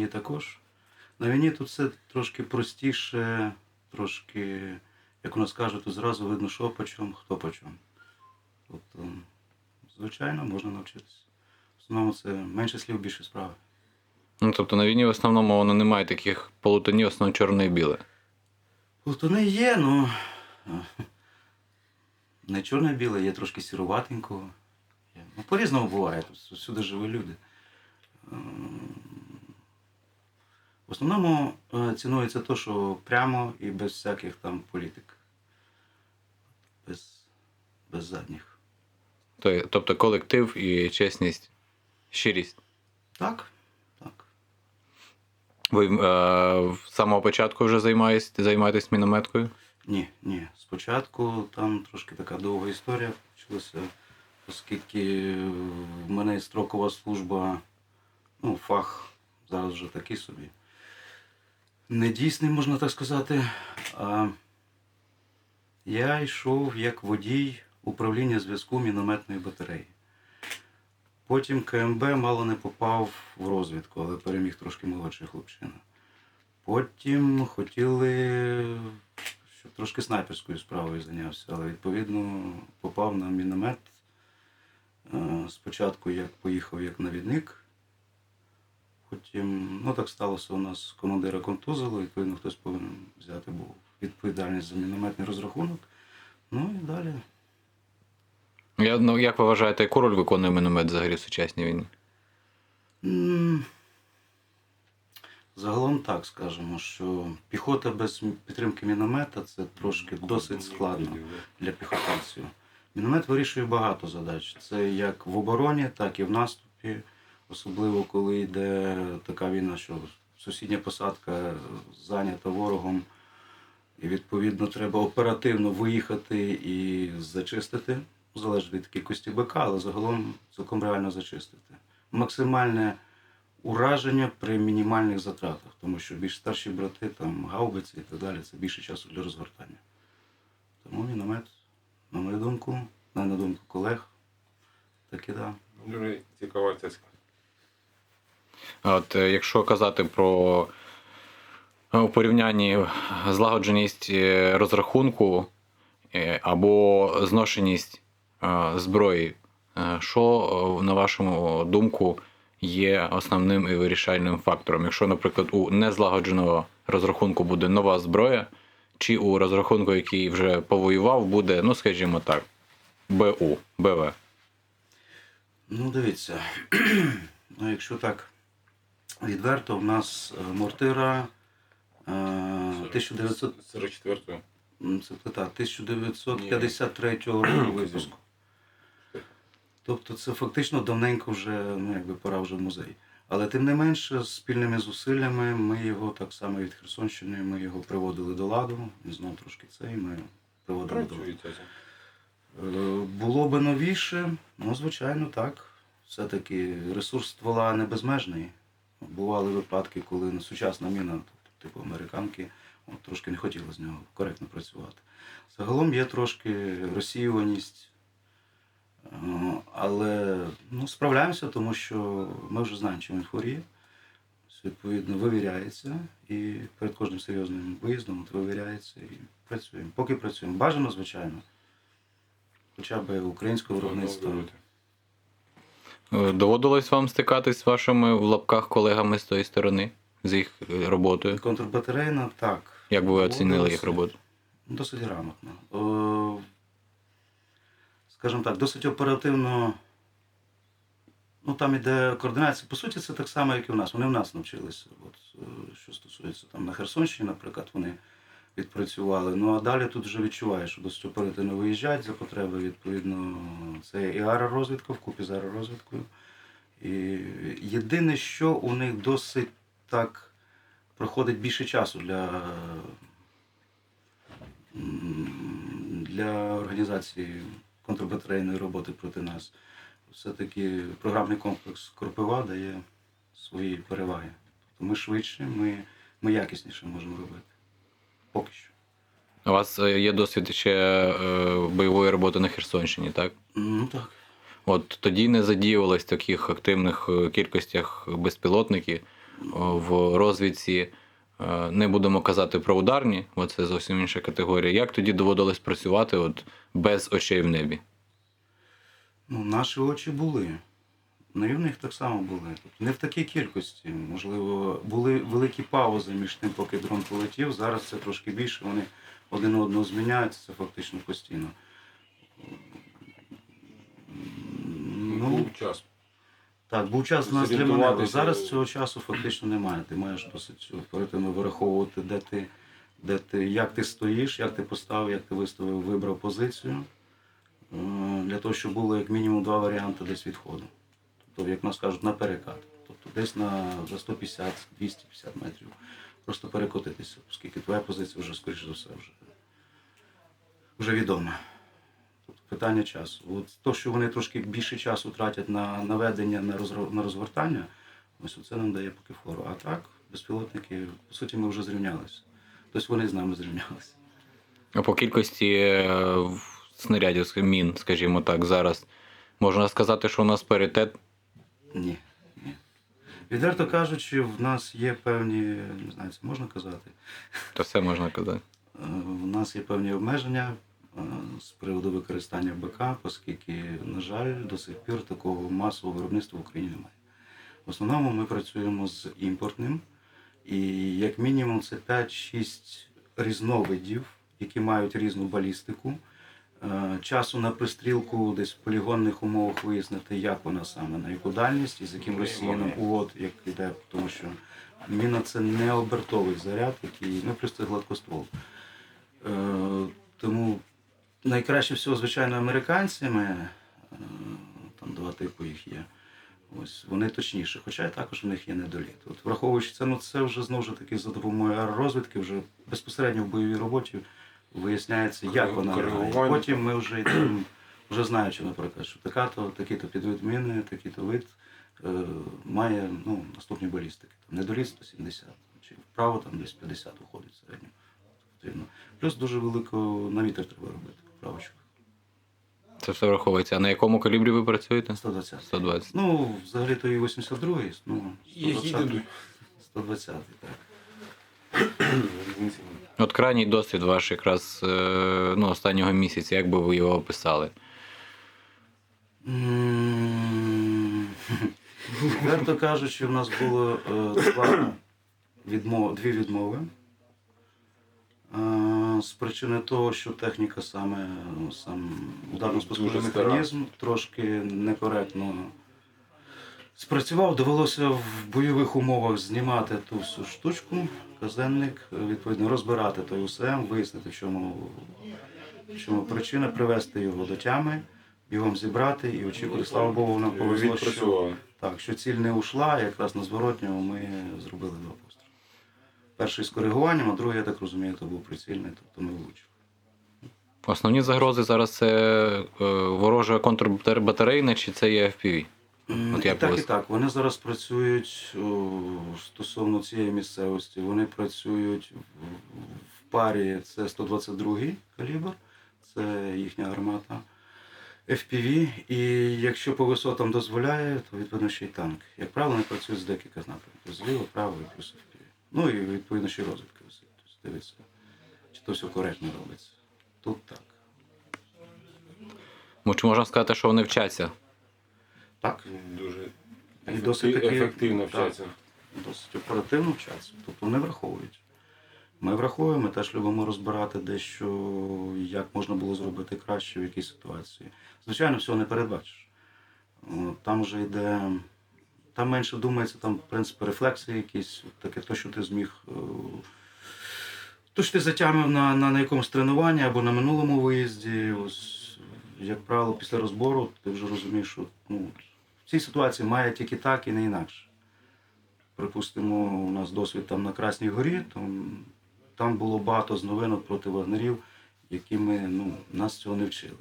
І також на війні тут все трошки простіше, трошки, як у нас кажуть, тут зразу видно, що по чому, хто по чому. Тобто, звичайно, можна навчитися. В основному це менше слів, більше справи. Ну, тобто на війні в основному воно немає таких полутонів, в основному чорне і біле. Плутони є, ну не чорне-біле, є трошки сіруватенького. Ну, по-різному буває, тут всюди живі люди. В основному е, цінується те, що прямо і без всяких там політик. Без, без задніх. Тобто колектив і чесність, щирість. Так, так. Ви е, з самого початку вже займаєтесь, займаєтесь мінометкою? Ні, ні. Спочатку там трошки така довга історія почалася, оскільки в мене строкова служба, ну, фах зараз вже такий собі. Недійсний, можна так сказати. А я йшов як водій управління зв'язку мінометної батареї. Потім КМБ мало не попав в розвідку, але переміг трошки молодший хлопчина. Потім хотіли, щоб трошки снайперською справою зайнявся, але відповідно попав на міномет. Спочатку як поїхав як навідник. Потім, ну так сталося, у нас командира контузило, відповідно, хтось повинен взяти був відповідальність за мінометний розрахунок. Ну і далі. Я, ну, як ви вважаєте, яку роль виконує міномет взагалі в сучасній війні? Загалом так скажемо, що піхота без підтримки міномета це трошки досить складно для піхотинців. Міномет вирішує багато задач. Це як в обороні, так і в наступі. Особливо коли йде така війна, що сусідня посадка зайнята ворогом, і відповідно треба оперативно виїхати і зачистити. Залежить від кількості БК, але загалом цілком реально зачистити. Максимальне ураження при мінімальних затратах, тому що більш старші брати, там гаубиці і так далі, це більше часу для розгортання. Тому міномет, на мою думку, на, думку колег, так і да. Цікава цяцька. От е, якщо казати про е, у порівнянні злагодженість е, розрахунку або зношеність зброї, що, на вашому думку, є основним і вирішальним фактором? Якщо, наприклад, у незлагодженого розрахунку буде нова зброя, чи у розрахунку, який вже повоював, буде, ну скажімо так, БУ, БВ. Ну, дивіться, ну, якщо так відверто, в нас е, мортира е, 1900, 44-го. м, це плита, 1953 року випуску. Тобто це фактично давненько вже, ну якби пора вже в музей. Але тим не менше, спільними зусиллями ми його так само від Херсонщини, ми його приводили до ладу. Він знов трошки цей, ми приводили до ладу. Е, Було би новіше, ну, звичайно, так. Все-таки ресурс ствола не безмежний. Бували випадки, коли ну, сучасна міна, тобто, типу американки, от, трошки не хотіли з нього коректно працювати. Загалом є трошки розсіюваність, е, але ну, справляємося, тому що ми вже знаємо, чим він хворіє. Відповідно, вивіряється і перед кожним серйозним виїздом от вивіряється і працюємо. Поки працюємо. Бажано, звичайно хоча б українського виробництва. Доводилось вам стикатись з вашими в лапках колегами з тої сторони, з їх е, роботою? Контрбатарейна, так. Як би ви оцінили їх роботу? Досить грамотно. Е, Скажімо так, досить оперативно. Ну, там іде координація. По суті, це так само, як і в нас. Вони в нас навчилися. От, е, що стосується там на Херсонщині, наприклад, вони відпрацювали. Ну а далі тут вже відчуваєш, що досить оперативно виїжджають за потреби. Відповідно, це і аеророзвідка вкупі з аеророзвідкою. І єдине, що у них досить так проходить більше часу для, для організації контрбатарейної роботи проти нас. Все-таки програмний комплекс Кропива дає свої переваги. Тобто ми швидше, ми, ми якісніше можемо робити. Поки що. У вас е, є досвід ще е, бойової роботи на Херсонщині, так? Ну так. От тоді не задіювались в таких активних е, кількостях безпілотники. в розвідці. Не будемо казати про ударні, бо це зовсім інша категорія. Як тоді доводилось працювати от без очей в небі? Ну, наші очі були. Ну, і в них так само були. Тобто не в такій кількості. Можливо, були великі паузи між тим, поки дрон полетів. Зараз це трошки більше. Вони один одного зміняються, це фактично постійно. Ну, Ну, був час. так, був час у нас для. Зараз цього часу фактично немає. Ти маєш досить оперативно вираховувати, де ти, де ти, як ти стоїш, як ти поставив, як ти виставив, вибрав позицію. Е, Для того, щоб було як мінімум два варіанти десь відходу. Тобто, як нас кажуть, на перекат. Тобто десь на за 150-250 метрів. Просто перекотитися, оскільки твоя позиція вже, скоріше за все, вже, вже відома. Тобто питання часу. От то, що вони трошки більше часу тратять на наведення, на, на розгортання, ось це нам дає поки фору. А так, безпілотники, по суті, ми вже зрівнялися. Тобто вони з нами зрівнялися. А По кількості е, снарядів, мін, скажімо так, зараз можна сказати, що у нас паритет. Ні. ні. Відверто кажучи, в нас є певні, не знаю, це можна казати. То все можна казати. Е, У нас є певні обмеження е, з приводу використання БК, оскільки, на жаль, до сих пір такого масового виробництва в Україні немає. В основному ми працюємо з імпортним, і як мінімум це 5-6 різновидів, які мають різну балістику. Е, Часу на пристрілку десь в полігонних умовах вияснити, як вона саме, на яку дальність і з яким розсіяном увод, як іде, тому що міна це не обертовий заряд, який, ну плюс це гладкоствол. Е, тому найкраще всього, звичайно, американцями, е, там два типи їх є. Ось вони точніше, хоча також у них є недоліт. От враховуючи це, ну це вже знову ж таки за допомогою аеророзвідки, вже безпосередньо в бойовій роботі виясняється, як вона грає. Потім ми вже йдемо, вже знаючи, наприклад, що така то такий-то підвид міни, такий-то вид е, має ну, наступні балістики. Там недоліт 170, чи вправо там десь 50 уходить в середньому. Потрібно. Плюс дуже велику на вітер треба робити поправочку. Це все враховується. А на якому калібрі ви працюєте? 120. 120. Ну, взагалі то і 82 ну, 120, йдуть? 120, так. От крайній досвід ваш якраз е, ну, останнього місяця, як би ви його описали? М, Відверто кажучи, в нас було е, два відмов, дві відмови. Е, З причини того, що техніка саме ну, сам ударно-спусковий механізм трошки некоректно спрацював. Довелося в бойових умовах знімати ту всю штучку, казенник, відповідно розбирати той УСМ, вияснити, в чому, в чому причина, привести його до тями, його зібрати і очікувати. Слава Богу, нам повезло, що, так, що ціль не ушла, якраз на зворотньому ми зробили два постріли. Перший з коригуванням, а другий, я так розумію, то був прицільний, тобто ми влучили. Основні загрози зараз це е, ворожа контрбатарейна чи це є FPV? От і як так, і так. Вони зараз працюють стосовно цієї місцевості. Вони працюють в, парі. Це 122-й калібр, це їхня гармата FPV. І якщо по висотам дозволяє, то відповідно ще й танк. Як правило, вони працюють з декілька напрямків. Зліва, право і плюс FPV. Ну і відповідно ще й розвідка висить. Тобто дивиться, чи то все коректно робиться. Тут так. Ну, чи можна сказати, що вони вчаться? Так. Дуже І досить таки- ефективно так. вчаться. досить оперативно вчаться. Тобто не враховують. Ми враховуємо, ми теж любимо розбирати дещо, як можна було зробити краще в якій ситуації. Звичайно, всього не передбачиш. Там вже йде. Там менше думається, там, в принципі, рефлекси якісь, таке то, що ти зміг. е, То, що ти затямив на, на, на якомусь тренуванні або на минулому виїзді. Ось, як правило, після розбору ти вже розумієш, що ну, цій ситуації має тільки так і не інакше припустимо, у нас досвід там на Красній горі, то там було багато з новинок проти вагнерів, які ми, ну, нас цього не вчили.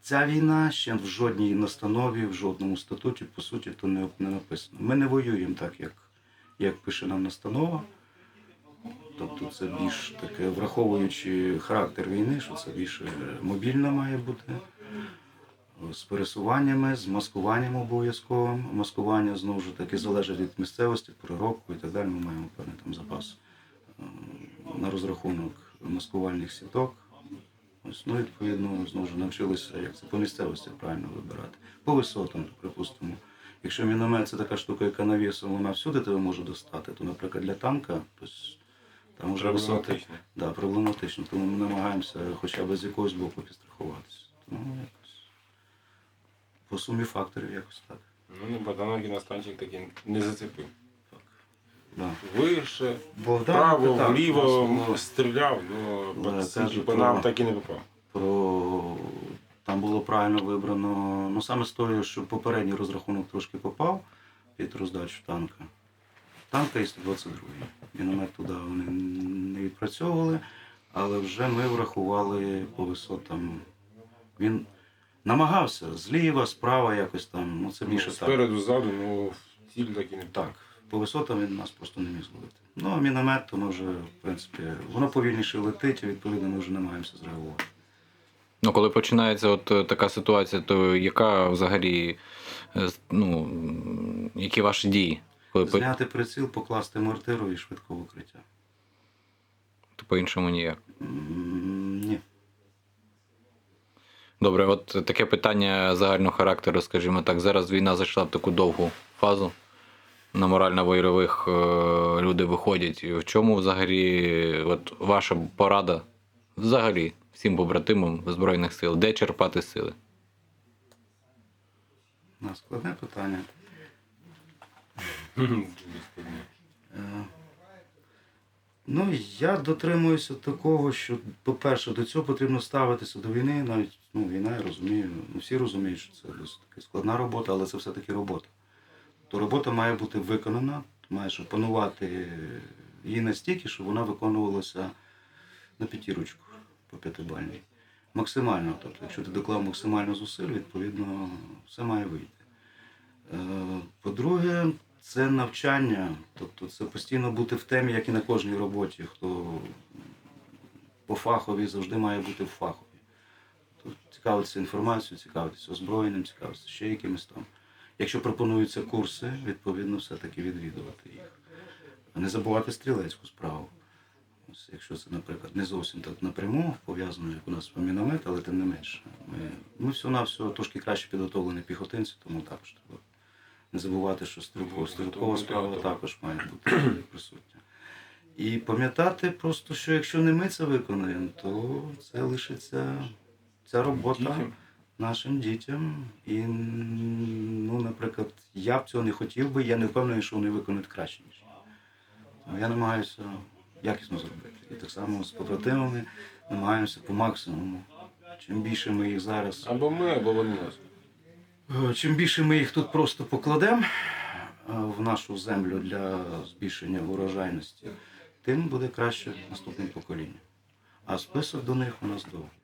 Ця війна ще в жодній настанові, в жодному статуті, по суті, то не, не написано. Ми не воюємо так, як, як пише нам настанова. Тобто це більш таке, враховуючи характер війни, що це більше мобільна має бути. З пересуваннями, з маскуванням обов'язковим. Маскування знову ж таки залежить від місцевості, проробку і так далі. Ми маємо певний там запас е, на розрахунок маскувальних сіток. Ось, ну, відповідно, знову ж навчилися, як це по місцевості правильно вибирати. По висотам, припустимо. Якщо міномет це така штука, яка навісом, вона всюди тебе може достати, то, наприклад, для танка, там вже висоти Проблематично. да, проблематично, тому ми намагаємося хоча б з якогось боку підстрахуватися. Тому якось по сумі факторів якось так. Ну, не Богдановки на станчик таки не зацепив. Да. Вище, Богдан, вправо, так, вліво власне, стріляв, Да, але кажу, по нам так і не попав. про там було правильно вибрано. Ну саме з того, що попередній розрахунок трошки попав під роздачу танка. Танка і 122. Міномет туди вони не відпрацьовували, але вже ми врахували по висотам. Він намагався зліва, справа якось там. Ну це Ну, більше так. Спереду, ззаду, ну ціль так і не Так, по висотам він нас просто не міг зловити. Ну, а міномет, то ми вже, в принципі, воно повільніше летить, і відповідно ми вже намагаємося зреагувати. Ну, коли починається от е, така ситуація, то яка взагалі е, ну, які ваші дії? Коли по- Зняти приціл, покласти мортиру і швидко в укриття. то по-іншому ніяк. Добре, от таке питання загального характеру, скажімо так. Зараз війна зайшла в таку довгу фазу. На морально-бойових е, люди виходять. В чому взагалі от ваша порада взагалі всім побратимам Збройних сил? Де черпати сили? На складне питання. Е, Ну, я дотримуюся такого, що, по-перше, до цього потрібно ставитися до війни. Навіть ну, війна, я розумію. Ну, всі розуміють, що це досить складна робота, але це все-таки робота. То робота має бути виконана, маєш опанувати її настільки, щоб вона виконувалася на п'ятірочку по п'ятибальній. Максимально. Тобто, якщо ти доклав максимально зусиль, відповідно, все має вийти. Е, По-друге, це навчання, тобто це постійно бути в темі, як і на кожній роботі. Хто по фахові завжди має бути в фахові. Тобто цікавитися інформацією, цікавитися озброєнням, цікавитися ще якимось там. Якщо пропонуються курси, відповідно, все-таки відвідувати їх. Не забувати стрілецьку справу. Ось, якщо це, наприклад, не зовсім так напряму пов'язано, як у нас міномет, але тим не менше. Ми, ми всього-навсього трошки краще підготовлені піхотинці, тому також треба не забувати, що стрілкова, стрілкова справа також має бути присутня. І пам'ятати просто, що якщо не ми це виконуємо, то це лишиться ця робота Дітям. нашим дітям. І, ну, наприклад, я б цього не хотів би, я не впевнений, що вони виконують краще, ніж. Тому я намагаюся якісно зробити. І так само з побратимами намагаємося по максимуму. Чим більше ми їх зараз Або ми, або вони нас. Е, Чим більше ми їх тут просто покладемо е, в нашу землю для збільшення урожайності, тим буде краще наступним поколінням. А список до них у нас довгий.